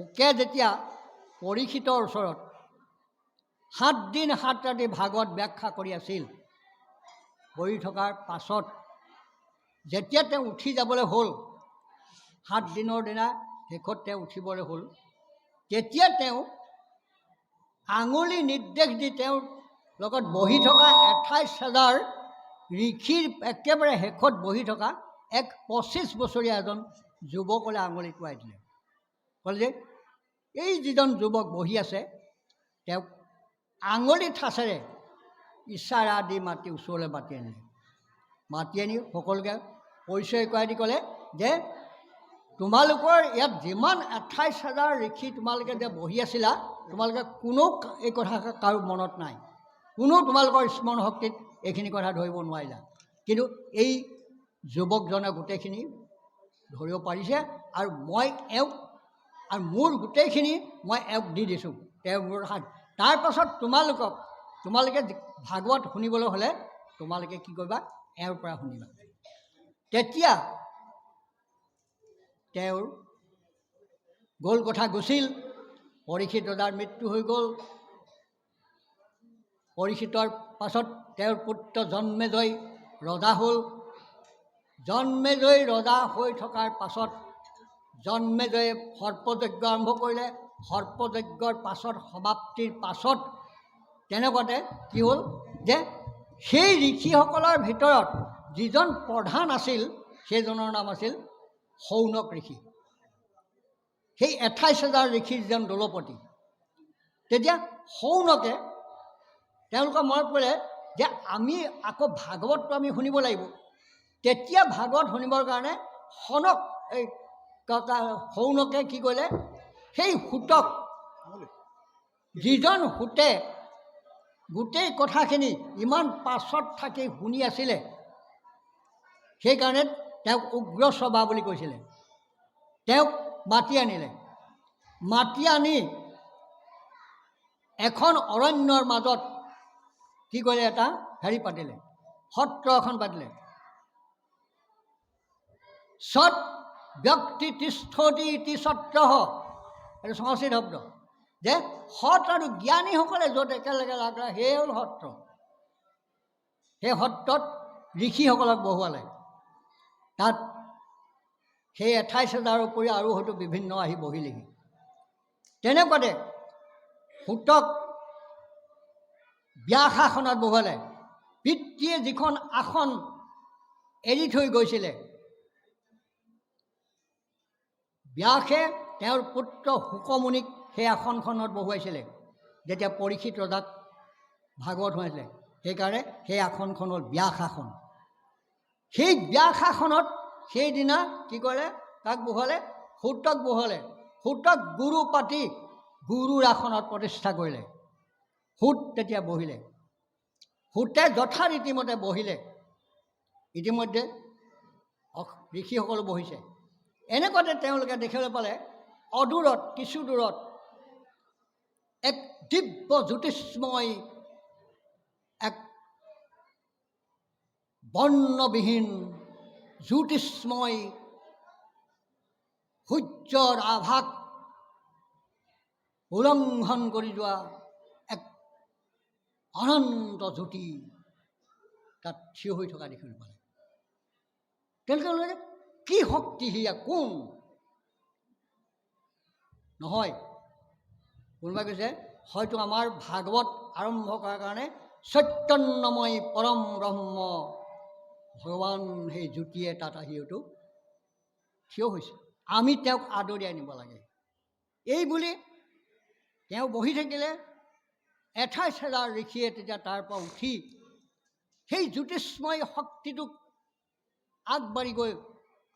শুকে যেতিয়া পৰীক্ষিতৰ ওচৰত, সাতদিন সাত ৰাতি ভাগৱত ব্যাখ্যা কৰি আছিল কৰি থকাৰ পাছত, যেতিয়া তেওঁ উঠি যাবলৈ হ'ল সাত দিনৰ দিনা শেষত তেওঁ উঠিবলৈ হ'ল, তেতিয়া তেওঁ আঙুলি নিৰ্দেশ দি তেওঁৰ লগত বহি থকা আঠাইছ হাজাৰ ঋষিৰ একেবাৰে শেষত বহি থকা এক পঁচিছ বছৰীয়া এজন যুৱকলৈ আঙুলি টুৱাই দিলে। ক'লে যে এই যিজন যুৱক বহি আছে, তেওঁক আঙুলি ঠাচেৰে ইচাৰা দি মাতি ওচৰলৈ মাতি আনিলে। মাতি আনি সকলোকে পৰিচয় কৰাই দি ক'লে যে, তোমালোকৰ ইয়াত যিমান আঠাইছ হাজাৰ ঋষি তোমালোকে যে বহি আছিলা, তোমালোকে কোনো এই কথা কাৰো মনত নাই। কোনো তোমালোকৰ স্মৰণ শক্তিত এইখিনি কথা ধৰিব নোৱাৰিলা। কিন্তু এই যুৱকজনে গোটেইখিনি ধৰিব পাৰিছে আৰু মই এওঁক আৰু মোৰ গোটেইখিনি মই এওঁক দি দিছোঁ। তেওঁ মোৰ হাত। তাৰপাছত তোমালোকক, তোমালোকে ভাগৱত শুনিবলৈ হ'লে তোমালোকে কি কৰিবা? এওঁৰ পৰা শুনিবা। তেতিয়া তেওঁৰ গ'ল কথা গুচিল পৰীক্ষিত ৰজাৰ মৃত্যু হৈ গ'ল। পৰীক্ষিতৰ পাছত তেওঁৰ পুত্ৰ জন্মেজয় ৰজা হ'ল। জন্মেজয় ৰজা হৈ থকাৰ পাছত জন্মেজয়ে সৰ্পযজ্ঞ আৰম্ভ কৰিলে, সৰ্পযজ্ঞৰ পাছত, সমাপ্তিৰ পাছত তেনেকুৱাতে কি হ'ল যে সেই ঋষিসকলৰ ভিতৰত যিজন প্ৰধান আছিল, সেইজনৰ নাম আছিল সৌনক ঋষি। সেই আঠাইছ হাজাৰ ঋষিৰ যিজন দলপতি। তেতিয়া সৌনকে তেওঁলোকৰ মনত পৰিলে যে আমি আকৌ ভাগৱতটো আমি শুনিব লাগিব। তেতিয়া ভাগৱত শুনিবৰ কাৰণে সনক এই ককা সৌনকে কি কৰিলে সেই সূতক, যিজন সূতে গোটেই কথাখিনি ইমান পাছত থাকি শুনি আছিলে, সেইকাৰণে তেওঁক উগ্ৰসভা বুলি কৈছিলে। তেওঁক মাতি আনিলে। মাতি আনি এখন অৰণ্যৰ মাজত কি কৰিলে এটা, হেৰি পাতিলে, সত্ৰ এখন পাতিলে। সৎ ব্যক্তি তিষ্ঠতি ইতি সত্ৰ এইটো সংস্কৃত শব্দ। যে সৎ আৰু জ্ঞানীসকলে য'ত একেলগে লাগ লাগে সেয়ে হ'ল সত্ৰ সেই সত্ৰত ঋষিসকলক বহুৱালে তাত সেই আঠাইছ হাজাৰৰ উপৰি আৰু হয়তো বিভিন্ন আহি বহিলেহি। তেনেকুৱাতে সূতক ব্যাস আসনত বহুৱালে, পিতৃয়ে যিখন আসন এৰি থৈ গৈছিলে ব্যাসে তেওঁৰ পুত্ৰ শুকমুনিক সেই আসনখনত বহুৱাইছিলে। যেতিয়া পৰীক্ষিত ৰজাক ভাগৱত শুনাইছিলে, সেইকাৰণে সেই আসনখন হ'ল ব্যাস আসন। সেই ব্যাস আসনত সেইদিনা কি কৰে? তাক বহালে সূতক বহালে সূতক গুৰু পাতি গুৰুৰ আসনত প্ৰতিষ্ঠা কৰিলে। সূত তেতিয়া বহিলে। সূতে যথা ৰীতিমতে বহিলে। ইতিমধ্যে ঋষিসকলো বহিছে। এনেকুৱাতে তেওঁলোকে দেখিবলৈ পালে, অদূৰত, কিছু দূৰত, এক দিব্য জ্যোতিষ্ময়, এক বৰ্ণবিহীন জ্যোতিষ্ময় সূৰ্যৰ আভাস উলংঘন কৰি যোৱা এক অনন্ত জ্যোতি তাত থিয় হৈ থকা দেখিবলৈ পালে। তেওঁলোকে কি শক্তি হিয়া কোন? নহয়। কোনোবাই কৈছে, হয়তো আমাৰ ভাগৱত আৰম্ভ কৰাৰ কাৰণে চৈতন্যময় পৰম ব্ৰহ্ম ভগৱান সেই জ্যোতিয়ে তাত আহি হয়তো থিয় হৈছে। আমি তেওঁক আদৰি আনিব লাগে। এই বুলি তেওঁ বহি থাকিলে এঠাইছ হাজাৰ ঋষিয়ে তেতিয়া তাৰ পৰা উঠি সেই জ্যোতিষ্ময় শক্তিটোক আগবাঢ়ি গৈ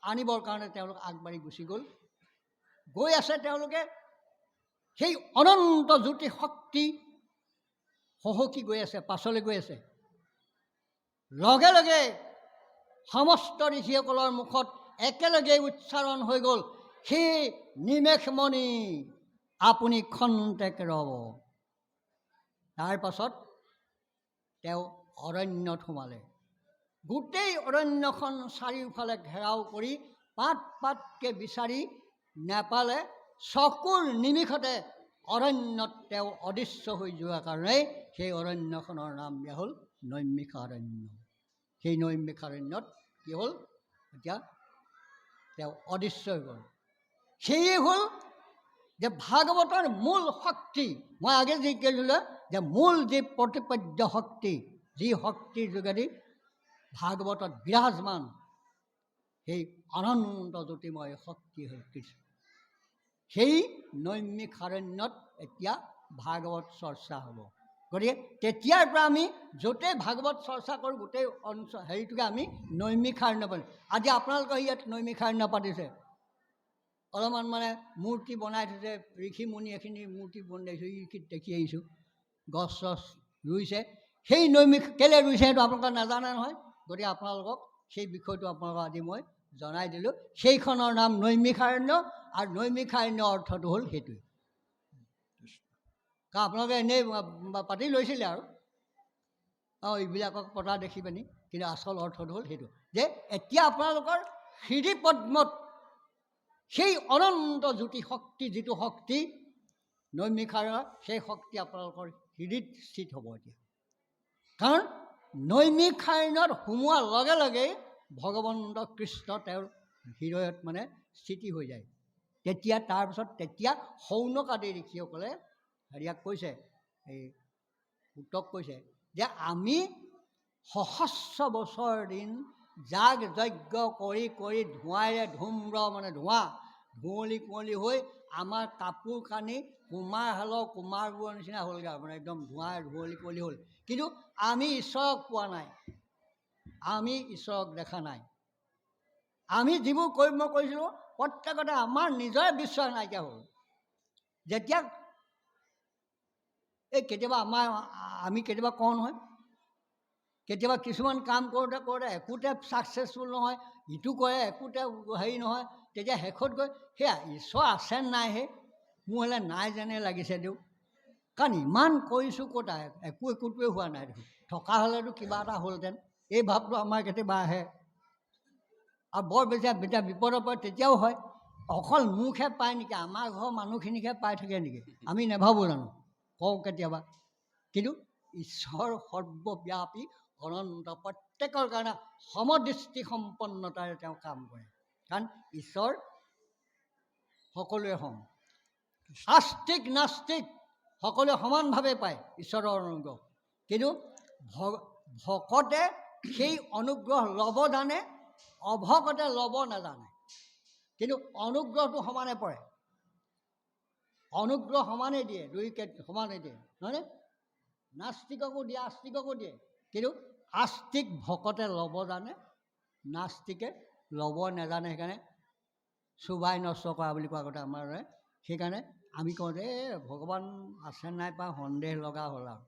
আনিবৰ কাৰণে তেওঁলোক আগবাঢ়ি গুচি গ'ল। গৈ আছে তেওঁলোকে। সেই অনন্ত জ্যোতি শক্তি সহকি গৈ আছে, পাছলৈ গৈ আছে। লগে লগে সমস্ত ঋষিসকলৰ মুখত একেলগে উচ্চাৰণ হৈ গ'ল সেই নিমেষমণি আপুনি খন্তেক ৰ'ব। তাৰ পাছত তেওঁ অৰণ্যত সোমালে। গোটেই অৰণ্যখন চাৰিওফালে ঘেৰাও কৰি পাত পাতকৈ বিচাৰি নেপালে চকুৰ নিমিষতে অৰণ্যত তেওঁ অদৃশ্য হৈ যোৱাৰ কাৰণেই সেই অৰণ্যখনৰ নাম দিয়া হ'ল নৈমিষাৰণ্য। সেই নৈমিষাৰণ্যত কি হ'ল? এতিয়া তেওঁ অদৃশ্য হৈ গ'ল। সেয়ে হ'ল যে ভাগৱতৰ মূল শক্তি, মই আগে যি কৈছিলোঁ যে মূল যি প্ৰতিপদ্য শক্তি, যি শক্তিৰ যোগেদি ভাগৱতত বিৰাজমান। সেই অনন্ত জ্যোতিময় শক্তি হ'ল কৃষ্ণ সেই নৈমিষাৰণ্যত এতিয়া ভাগৱত চৰ্চা হ'ব। গতিকে তেতিয়াৰ পৰা আমি য'তেই ভাগৱত চৰ্চা কৰোঁ, গোটেই অঞ্চল হেৰিটোকে আমি নৈমিষাৰণ্য পাতিম আজি আপোনালোকৰ ইয়াত নৈমিষাৰণ্য পাতিছে। অলপমান মানে মূৰ্তি বনাই থৈছে ঋষি মুনি এখিনি মূৰ্তি বনাইছোঁ, এইখিনিত দেখি আহিছোঁ। গছ চছ ৰুইছে। সেই নৈমিষ, কেলৈ ৰুইছে সেইটো আপোনালোকে নাজানে নহয়। গতিকে আপোনালোকক সেই বিষয়টো আপোনালোকক আজি মই জনাই দিলোঁ। সেইখনৰ নাম নৈমিষাৰণ্য আৰু নৈমিষাৰণ্য অৰ্থটো হ'ল সেইটোৱে। কাৰণ আপোনালোকে এনেই পাতি লৈছিলে আৰু। অঁ এইবিলাকক পতা দেখি পিনি কিন্তু আচল অৰ্থটো হ'ল সেইটো যে এতিয়া আপোনালোকৰ হৃদি পদ্মত সেই অনন্ত জ্যোতি শক্তি যিটো শক্তি নৈমিষাৰণ্য সেই শক্তি আপোনালোকৰ হৃদিত স্থিত হ'ব এতিয়া। কাৰণ নৈমিষাৰণ্যত সোমোৱাৰ লগে লগেই ভগৱন্ত কৃষ্ণ তেওঁৰ হৃদয়ত মানে স্থিতি হৈ যায়। তেতিয়া তাৰপিছত তেতিয়া সৌনক আদি ঋষিসকলে হেৰিয়াক কৈছে, এই উত্তক কৈছে যে আমি সহস্ৰ বছৰ দিন যাগ যজ্ঞ কৰি কৰি ধোঁৱাৰে ধুম্ৰ মানে ধোঁৱা ধুঁৱলি কুঁৱলি হৈ আমাৰ কাপোৰ কানি কুমাৰশালৰ কুমাৰবোৰৰ নিচিনা হ'লগৈ আৰু মানে একদম ধোঁৱাই ধুঁৱলি কুঁৱলি হ'ল। কিন্তু আমি ঈশ্বৰক পোৱা নাই। আমি ঈশ্বৰক দেখা নাই। আমি যিবোৰ কৰ্ম কৰিছিলোঁ প্ৰত্যেকতে আমাৰ নিজৰে বিশ্বাস নাইকিয়া হ'ল। যেতিয়া এই কেতিয়াবা আমাৰ আমি কেতিয়াবা কওঁ নহয় কেতিয়াবা কিছুমান কাম কৰোঁতে কৰোঁতে একোতে ছাকচেছফুল নহয় ইটো কৰে একোতে হেৰি নহয় তেতিয়া শেষত গৈ, সেয়া ঈশ্বৰ আছে নাই হে? মোৰ হ'লে নাই যেনে লাগিছে দিওঁ কাৰণ ইমান কৰিছোঁ ক'ত একো একোটোৱে হোৱা নাই দেখোন। থকা হ'লেতো কিবা এটা হ'লহেঁতেন। এই ভাৱটো আমাৰ কেতিয়াবা আহে। আৰু বৰ বেছি যেতিয়া বিপদৰ পৰে তেতিয়াও হয়। অকল মোকহে পায় নেকি? আমাৰ ঘৰৰ মানুহখিনিকহে পাই থাকে নেকি? আমি নেভাবোঁ জানো? কওঁ কেতিয়াবা। কিন্তু ঈশ্বৰ সৰ্বব্যাপী, অনন্ত প্ৰত্যেকৰ কাৰণে সমদৃষ্টি সম্পন্নতাৰে তেওঁ কাম কৰে। কাৰণ ঈশ্বৰ সকলোৱে সম। আস্তিক নাস্তিক সকলোৱে সমানভাৱে পায় ঈশ্বৰৰ অনুগ্ৰহ। কিন্তু ভ ভকতে সেই অনুগ্ৰহ ল'ব জানে অভকতে ল'ব নাজানে। কিন্তু অনুগ্ৰহটো সমানে পৰে। অনুগ্ৰহ সমানে দিয়ে দুই কে সমানে দিয়ে নহয়নে? নাস্তিককো দিয়ে আস্তিককো দিয়ে। কিন্তু আস্তিক ভকতে ল'ব জানে নাস্তিকে ল'ব নাজানে সেইকাৰণে চোবাই নষ্ট কৰা বুলি কোৱা কথা আমাৰ সেইকাৰণে আমি কওঁ যে ভগৱান আছে নাই পা সন্দেহ লগা হ'ল আৰু।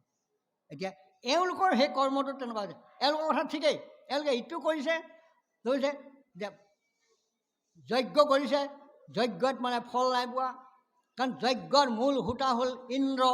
এতিয়া এওঁলোকৰ সেই কৰ্মটো তেনেকুৱা হৈছে। এওঁলোকৰ কথা ঠিকেই, এওঁলোকে ইটো কৰিছে কৰিছে যে যজ্ঞ কৰিছে, যজ্ঞত মানে ফল নাই পোৱা। কাৰণ যজ্ঞৰ মূল সূতা হ'ল ইন্দ্ৰ।